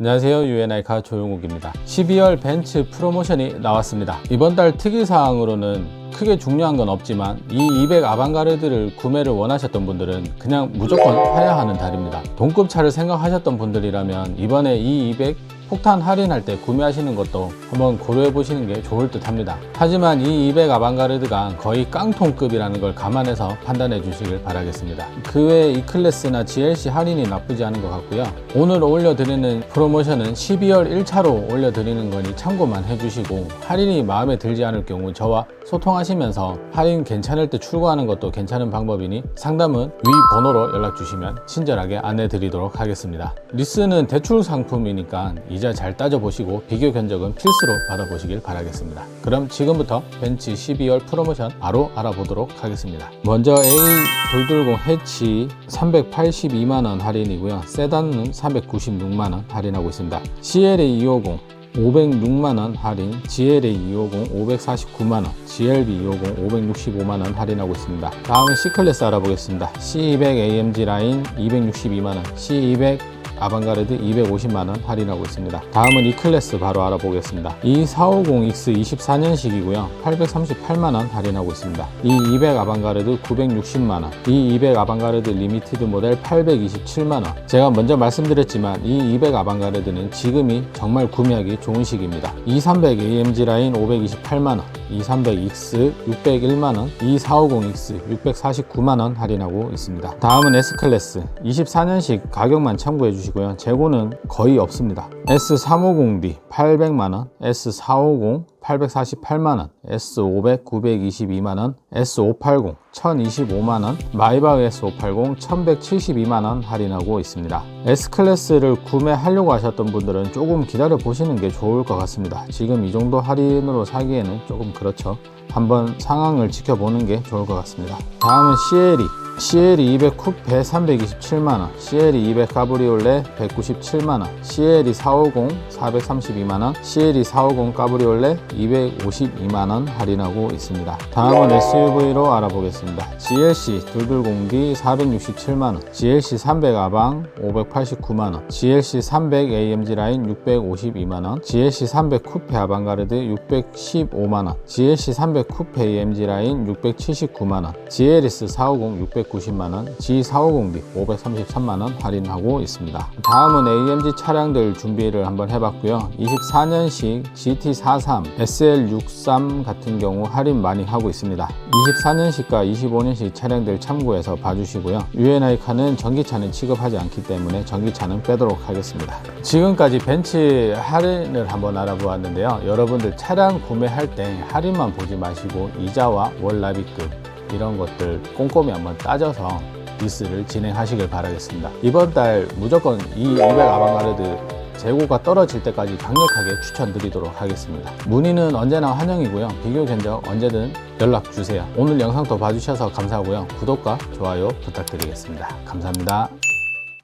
안녕하세요. 유엔아이카 조용욱입니다. 12월 벤츠 프로모션이 나왔습니다. 이번 달 특이사항으로는 크게 중요한 건 없지만 이 200 아방가르드를 구매를 원하셨던 분들은 그냥 무조건 사야 하는 달입니다. 동급 차를 생각하셨던 분들이라면 이번에 이 200 폭탄 할인할 때 구매하시는 것도 한번 고려해 보시는 게 좋을 듯 합니다. 하지만 이 200 아방가르드가 거의 깡통급이라는 걸 감안해서 판단해 주시길 바라겠습니다. 그 외에 E 클래스나 GLC 할인이 나쁘지 않은 것 같고요. 오늘 올려드리는 프로모션은 12월 1차로 올려드리는 거니 참고만 해주시고 할인이 마음에 들지 않을 경우 저와 소통하시면서 할인 괜찮을 때 출고하는 것도 괜찮은 방법이니 상담은 위 번호로 연락 주시면 친절하게 안내 드리도록 하겠습니다. 리스는 대출 상품이니까 이자 잘 따져보시고 비교 견적은 필수로 받아보시길 바라겠습니다. 그럼 지금부터 벤츠 12월 프로모션 바로 알아보도록 하겠습니다. 먼저 A220 해치 382만원 할인이고요. 세단은 396만원 할인하고 있습니다. CLA 250 506만원 할인, GLA 250 549만원, GLB 250 565만원 할인하고 있습니다. 다음은 C클래스 알아보겠습니다. C200 AMG 라인 262만원, C200 아방가르드 250만원 할인하고 있습니다. 다음은 E클래스 바로 알아보겠습니다. E450X 24년식이고요. 838만원 할인하고 있습니다. E200 아방가르드 960만원, E200 아방가르드 리미티드 모델 827만원. 제가 먼저 말씀드렸지만 E200 아방가르드는 지금이 정말 구매하기 좋은 시기입니다. E300 AMG 라인 528만원, E300X 601만원, E450X 649만원 할인하고 있습니다. 다음은 S클래스 24년식 가격만 참고해 주시고요. 재고는 거의 없습니다. S350D 800만원, S450 848만원, S500 922만원, S580 1025만원, 마이바흐 S580 1172만원 할인하고 있습니다. S클래스를 구매하려고 하셨던 분들은 조금 기다려 보시는 게 좋을 것 같습니다. 지금 이 정도 할인으로 사기에는 조금 그렇죠. 한번 상황을 지켜보는 게 좋을 것 같습니다. 다음은 CLE 200 쿠페 327만원, CLE 200 가브리올레 197만원, CLE 450 432만원, CLE 450 가브리올레 252만원 할인하고 있습니다. 다음은 SUV로 알아보겠습니다. GLC 220D 467만원, GLC 300 아방 589만원, GLC 300 AMG 라인 652만원, GLC 300 쿠페 아방가르드 615만원, GLC 300 쿠페 AMG 라인 679만원, GLS 450 690만원, G450D 533만원 할인하고 있습니다. 다음은 AMG 차량들 준비를 한번 해봤고요. 24년식 GT43, SL63 같은 경우 할인 많이 하고 있습니다. 24년식과 25년식 차량들 참고해서 봐주시고요. UNI카는 전기차는 취급하지 않기 때문에 전기차는 빼도록 하겠습니다. 지금까지 벤츠 할인을 한번 알아보았는데요. 여러분들 차량 구매할 때 할인만 보지 마시고 이자와 월납입금 이런 것들 꼼꼼히 한번 따져서 리스를 진행하시길 바라겠습니다. 이번 달 무조건 이 200 아방가르드 재고가 떨어질 때까지 강력하게 추천드리도록 하겠습니다. 문의는 언제나 환영이고요. 비교 견적 언제든 연락 주세요. 오늘 영상도 봐주셔서 감사하고요. 구독과 좋아요 부탁드리겠습니다. 감사합니다.